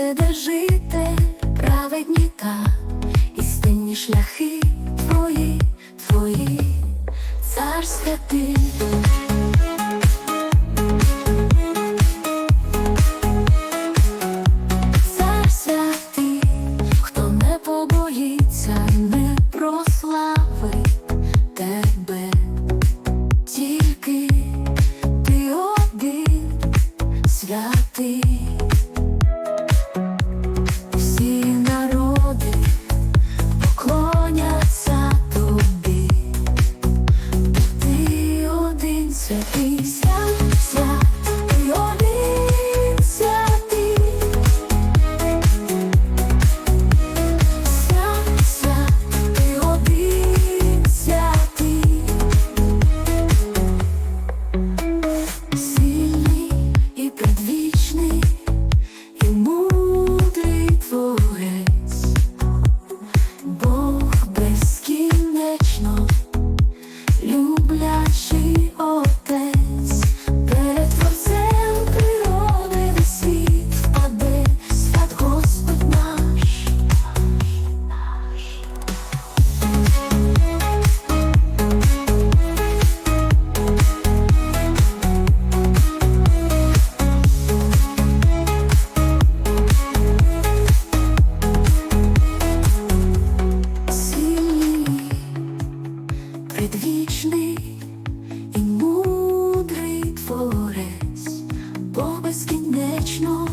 Все де жити, праведні та істинні шляхи твої, твої, цар святий. Цар святий, хто не побоїться, не прославить тебе, тільки ти один святий. Один святий, предвічний і мудрий творець, Бог безкінечно